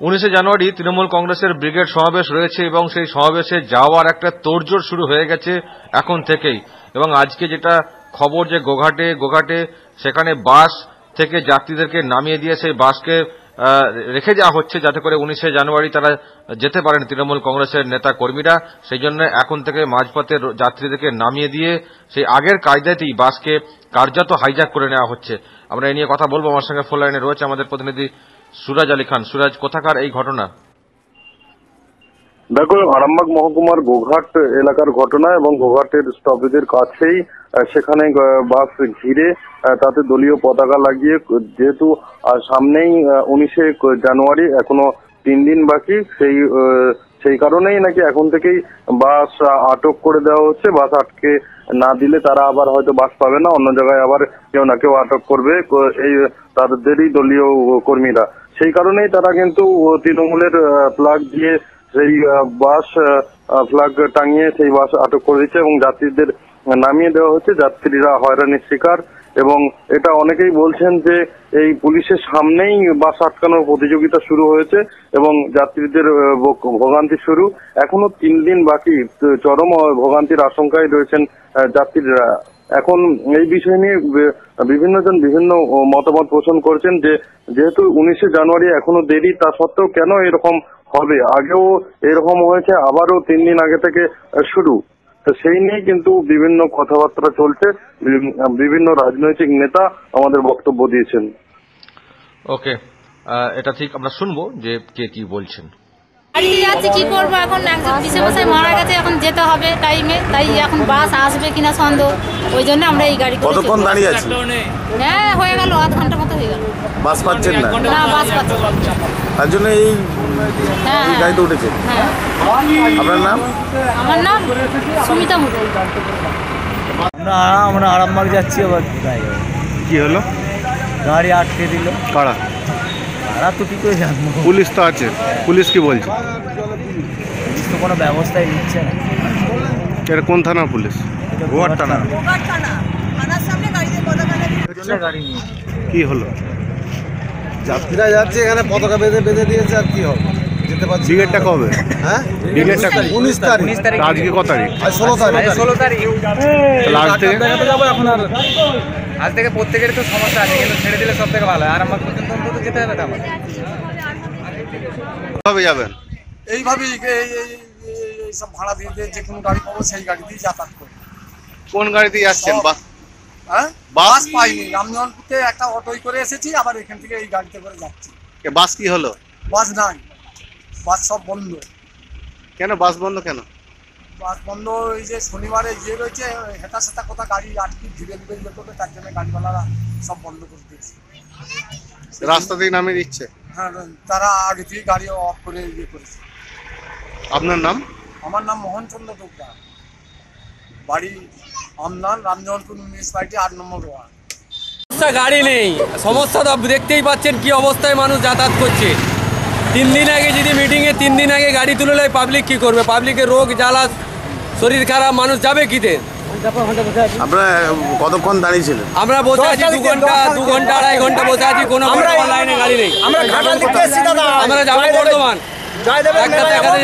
উনিশে জানুয়ারি তৃণমূল কংগ্রেসের ব্রিগেড সমাবেশ রয়েছে এবং সেই সমাবেশে যাওয়ার একটা তোড়জোড় শুরু হয়ে গেছে এখন থেকেই। এবং আজকে যেটা খবর যে গোঘাটে গোঘাটে সেখানে বাস থেকে যাত্রীদেরকে নামিয়ে দিয়ে সেই বাসকে রেখে যাওয়া হচ্ছে যাতে করে উনিশে জানুয়ারি তারা যেতে পারেন তৃণমূল কংগ্রেসের নেতা কর্মীরা। সেই জন্য এখন থেকে মাঝপথে যাত্রীদেরকে নামিয়ে দিয়ে সেই আগের কায়দাতেই বাসকে কার্যত হাইজ্যাক করে নেওয়া হচ্ছে। আমরা এই নিয়ে কথা বলব। আমার সঙ্গে ফোন লাইনে রয়েছে আমাদের প্রতিনিধি সুরাজ আলী খান, সুরাজ, কোথাকার এই ঘটনা? দেখো, আরামবাগ মহকুমার গোঘাট এলাকার ঘটনা এবং গোঘাটের স্টপেজের কাছেই সেখানে বাস ঘিরে তাতে দলীয় পতাকা লাগিয়ে, যেহেতু সামনেই উনিশে জানুয়ারি, এখনও তিন দিন বাকি, সেই সেই কারণেই নাকি এখন থেকেই বাস আটক করে দেওয়া হচ্ছে। বাস আটকে না দিলে তারা আবার হয়তো বাস পাবে না, অন্য জায়গায় আবার কেউ না কেউ আটক করবে এই, তাদেরই দলীয় কর্মীরা। সেই কারণেই তারা কিন্তু তৃণমূলের ফ্ল্যাগ দিয়ে সেই বাস ফ্ল্যাগ টাঙিয়ে সেই বাস আটক করে দিচ্ছে এবং যাত্রীদের নামিয়ে দেওয়া হচ্ছে। যাত্রীরা হয়রানির শিকার এবং এটা অনেকেই বলছেন যে এই পুলিশের সামনেই বাস আটকানোর প্রতিযোগিতা শুরু হয়েছে এবং যাত্রীদের ভোগান্তি শুরু। এখনও তিন দিন বাকি, চরম ভোগান্তির আশঙ্কায় রয়েছেন যাত্রীরা। এখন এই বিষয় নিয়ে বি- বিভিন্নজন বিভিন্ন মতামত পোষণ করছেন যে, যেহেতু উনিশে জানুয়ারি এখনও দেরি, তা সত্ত্বেও কেন এরকম হবে? আগেও এরকম হয়েছে, আবারও তিন দিন আগে থেকে শুরু। তো সেই নিয়ে কিন্তু বিভিন্ন কথাবার্তা চলছে বিভিন্ন রাজনৈতিক নেতা আমাদের বক্তব্য দিয়েছেন। ওকে এটা ঠিক আমরা শুনব যে কে কি বলছেন। বাড়িতে যাচ্ছি কি করব এখন? একজন পিসে বসে মারা গেছে এখন যেতে হবে টাইমে তাই এখন বাস আসবে কিনা সন্দেহ। ওই জন্য আমরা এই গাড়ি করে কতক্ষণ দাঁড়িয়ে আছি হ্যাঁ হয়ে গেল আধ ঘণ্টা মতো হয়ে গেল। বাস পাচ্ছেন না? না বাস পাচ্ছে না। তার জন্য এই হ্যাঁ এই হ্যাঁ। গাড়িতে উঠেছে? হ্যাঁ। আপনার নাম? আমার নাম সুমিতা আমরা আমরা আরামবাগ যাচ্ছি আবার কি হলো? গাড়ি আটকে দিল। কারা? তারা তো কি করে জানব পুলিশ তো আছে। পুলিশ কি বলছে? পুলিশ তো কোনো ব্যবস্থাই নিচ্ছে না। এটা কোন থানা পুলিশ? গোয়ার থানা। কি হলো? যাত্রীরা যাচ্ছে এখানে পতাকা বেঁধে বেঁধে দিয়েছে আর কি হবে? যেতে পারছি ব্রিগেডটা কবে? হ্যাঁ? ব্রিগেডটা উনিশ তারিখ। তা আজকে কত তারিখ? আর ষোলো তারিখ। ষোলো তারিখ। আজ থেকে? যাব এখন আর। আজ থেকে প্রত্যেকের তো সমস্যা আছে কিন্তু ছেড়ে দিলে সব থেকে ভালো হয়। আর আমার পর্যন্ত অন্তত যেতে হবে তো আমার কবে যাবেন? এইভাবেই এই এই- এই- এই- এই সব ভাড়া দিয়ে দিয়ে যে কোনো গাড়ি পাবো সেই গাড়ি দিয়ে যাতায়াত করি। কোন গাড়িতে যাচ্ছেন বাস? হ্যাঁ? বাস? বাস পাইনি। রামজনপুরতে একটা অটোই করে এসেছি আবার এখান থেকে এই গাড়িতে করে যাচ্ছি। বাস কি হলো? বাস নাই। বাস সব বন্ধ। কেন বাস বন্ধ কেন? বাস বন্ধ এই যে শনিবারে ইয়ে রয়েছে হেতা সেতা কোথা গাড়ি আটকে ধীরে ধীরে ইয়ে করবে তার জন্য গাড়িওয়ালারা সব বন্ধ করে দিয়েছে। রাস্তা থেকে নামিয়ে দিচ্ছে? হ্যাঁ তারা আগে থেকে গাড়ি অফ করে ইয়ে করেছে। আপনার নাম? আমার নাম মোহনচন্দ্র ডোকরা বাড়ি আমদান রামজনপুর মিউনিসিপালিটি আট নম্বর ওয়ার্ড। গাড়ি নেই। সমস্যা তো দেখতেই পাচ্ছেন কি অবস্থায় মানুষ যাতায়াত করছে। তিন দিন আগে যদি মিটিংয়ে তিন দিন আগে গাড়ি তুলে নেয় পাবলিক কি করবে? পাবলিকের রোগ জ্বালা শরীর খারাপ মানুষ যাবে কিতে? আপনারা কতক্ষণ দাঁড়িয়েছিলেন আমরা বসে আছি দু ঘণ্টা দু ঘণ্টা আড়াই ঘণ্টা বসে আছি কোনো লাইনে গাড়ি নেই। আমরা যাব বর্ধমান। একটা দেখাতে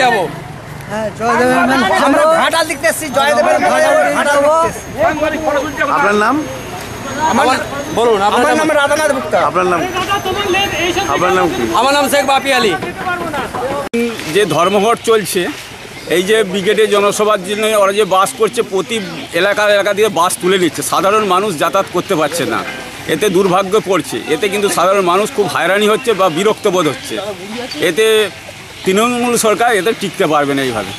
আপনার নাম? আমার বলুন আপনার নাম রাধানাথ গুপ্তা। আপনার নাম? আপনার নাম কি? আমার নাম শেখ বাপি আলী। যে ধর্মঘট চলছে এই যে ব্রিগেডের জনসভার জন্য ওরা যে বাস করছে প্রতি এলাকা এলাকা দিয়ে বাস তুলে নিচ্ছে। সাধারণ মানুষ যাতায়াত করতে পারছে না। এতে দুর্ভাগ্য পড়ছে। এতে কিন্তু সাধারণ মানুষ খুব হয়রানি হচ্ছে বা বিরক্ত বোধ হচ্ছে। এতে তৃণমূল সরকার এতে টিকতে পারবে না এইভাবে।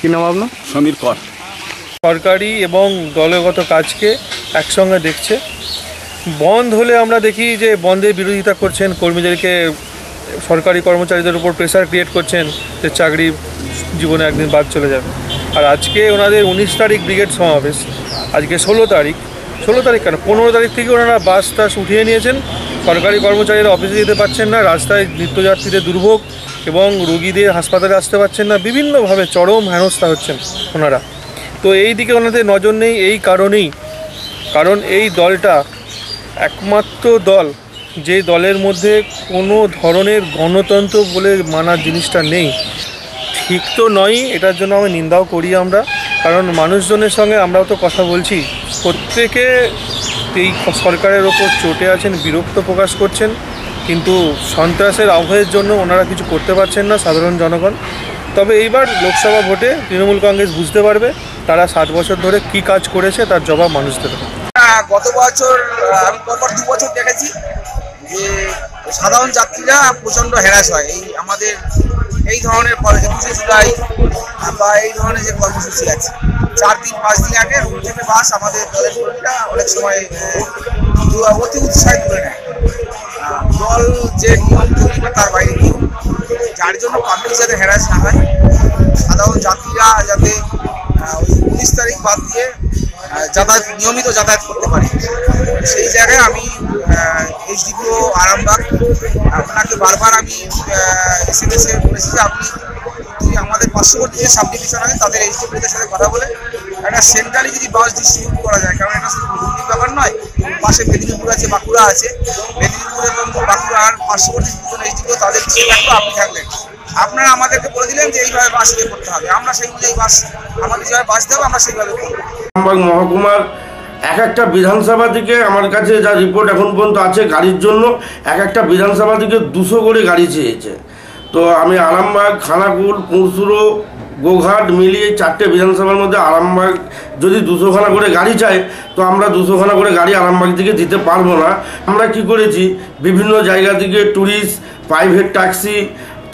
কি নাম আপনার? সমীর কর। সরকারি এবং দলগত কাজকে একসঙ্গে দেখছে। বন্ধ হলে আমরা দেখি যে বন্ধের বিরোধিতা করছেন, কর্মীদেরকে সরকারি কর্মচারীদের উপর প্রেসার ক্রিয়েট করছেন যে চাকরি জীবনে একদিন বাদ চলে যাবে। আর আজকে ওনাদের উনিশ তারিখ ব্রিগেড সমাবেশ, আজকে ষোলো তারিখ। ষোলো তারিখ কেন? পনেরো তারিখ থেকে ওনারা বাস টাস উঠিয়ে নিয়েছেন। সরকারি কর্মচারীরা অফিসে যেতে পারছেন না, রাস্তায় নিত্যযাত্রীদের দুর্ভোগ এবং রোগীদের হাসপাতালে আসতে পারছেন না, বিভিন্নভাবে চরম হেনস্থা হচ্ছেন ওনারা। তো এই দিকে ওনাদের নজর নেই, এই কারণেই কারণ এই দলটা একমাত্র দল যে দলের মধ্যে কোনো ধরনের গণতন্ত্র বলে মানার জিনিসটা নেই। ঠিক তো নয় এটার জন্য আমি নিন্দাও করি আমরা। কারণ মানুষজনের সঙ্গে আমরাও তো কথা বলছি। প্রত্যেকে এই সরকারের ওপর চটে আছেন, বিরক্ত প্রকাশ করছেন। কিন্তু সন্ত্রাসের আবহের জন্য ওনারা কিছু করতে পারছেন না, সাধারণ জনগণ। তবে এইবার লোকসভা ভোটে তৃণমূল কংগ্রেস বুঝতে পারবে তারা সাত বছর ধরে কি কাজ করেছে, তার জবাব মানুষ দেবে আহ, গত বছর আমি পরপর দু বছর দেখেছি যে সাধারণ যাত্রীরা প্রচণ্ড হ্যারাস হয়। এই আমাদের এই ধরনের একুশে জুলাই বা এই ধরনের যে কর্মসূচি আছে। চার দিন পাঁচ দিন আগে রুম থেকে বাস আমাদের দলের কর্মীরা অনেক সময় অতি উৎসাহিত করে নেয়। দল যে নিয়ম তৈরি করে তার বাইরে নিয়ম যার জন্য পাবলিক যাতে হ্যারাস না হয়। সাধারণ যাত্রীরা যাতে ওই উনিশ তারিখ বাদ দিয়ে যাতায়াত, নিয়মিত যাতায়াত করতে পারি। সেই জায়গায় আমি এইচডিপিও আরামবাগ, আপনাকে বারবার আমি এস এসে এসে বলেছি যে আপনি আমাদের পার্শ্ববর্তী যে সাব ডিভিশন আছে, তাদের এইচডিপিদের সাথে কথা বলে একটা সেন্ট্রালি যদি বাস ডিস্ট্রিবিউট করা যায়, কারণ এটা শুধু ব্যাপার নয়, পাশে মেদিনীপুর আছে, বাঁকুড়া আছে। মেদিনীপুর এবং বাঁকুড়ার পার্শ্ববর্তী দুজন এইচডিপিও তাদের যে থাকল, আপনি থাকলেন। আপনারা আমাদেরকে বলে দিলেন যে এইভাবে বাস ইয়ে করতে হবে। আমরা সেই অনুযায়ী বাস, আমাদের যেভাবে বাস দেবো, আমরা সেইভাবে করব। মহকুমার এক একটা বিধানসভা থেকে আমার কাছে যা রিপোর্ট এখন পর্যন্ত আছে গাড়ির জন্য, এক একটা বিধানসভা থেকে দুশো করে গাড়ি চেয়েছে। তো আমি আরামবাগ, খানাকুল, পুরসুরো, গোঘাট মিলিয়ে চারটে বিধানসভার মধ্যে আরামবাগ যদি দুশোখানা করে গাড়ি চাই তো আমরা দুশোখানা করে গাড়ি আরামবাগ থেকে দিতে পারব না। আমরা কি করেছি? বিভিন্ন জায়গা থেকে ট্যুরিস্ট প্রাইভেট ট্যাক্সি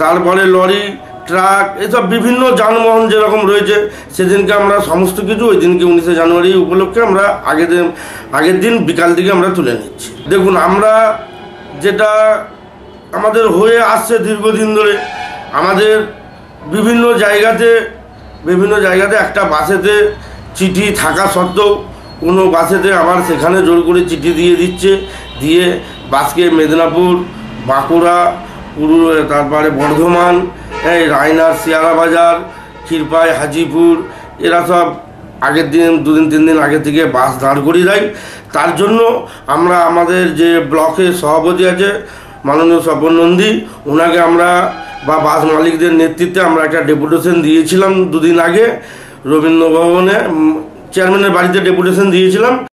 তারপরে লরি, ট্রাক, এসব বিভিন্ন যানবাহন যেরকম রয়েছে, সেদিনকে আমরা সমস্ত কিছু ওই দিনকে উনিশে জানুয়ারি উপলক্ষে আমরা আগের দিন আগের দিন বিকাল দিকে আমরা তুলে নিচ্ছি। দেখুন, আমরা যেটা আমাদের হয়ে আসছে দীর্ঘদিন ধরে, আমাদের বিভিন্ন জায়গাতে বিভিন্ন জায়গাতে একটা বাসেতে চিঠি থাকা সত্ত্বেও, কোনো বাসেতে আবার সেখানে জোর করে চিঠি দিয়ে দিচ্ছে, দিয়ে বাসকে মেদিনীপুর, বাঁকুড়া পুরো তারপরে বর্ধমান, এই রায়নার শিয়ারা বাজার ক্ষীরপাই, হাজিপুর, এরা সব আগের দিন, দুদিন, তিন দিন আগে থেকে বাস দাঁড় করিয়ে দেয়। তার জন্য আমরা আমাদের যে ব্লকের সভাপতি আছে, মাননীয় স্বপন নন্দী ওনাকে আমরা বা বাস মালিকদের নেতৃত্বে আমরা একটা ডেপুটেশন দিয়েছিলাম দুদিন আগে। রবীন্দ্র ভবনে চেয়ারম্যানের বাড়িতে ডেপুটেশন দিয়েছিলাম।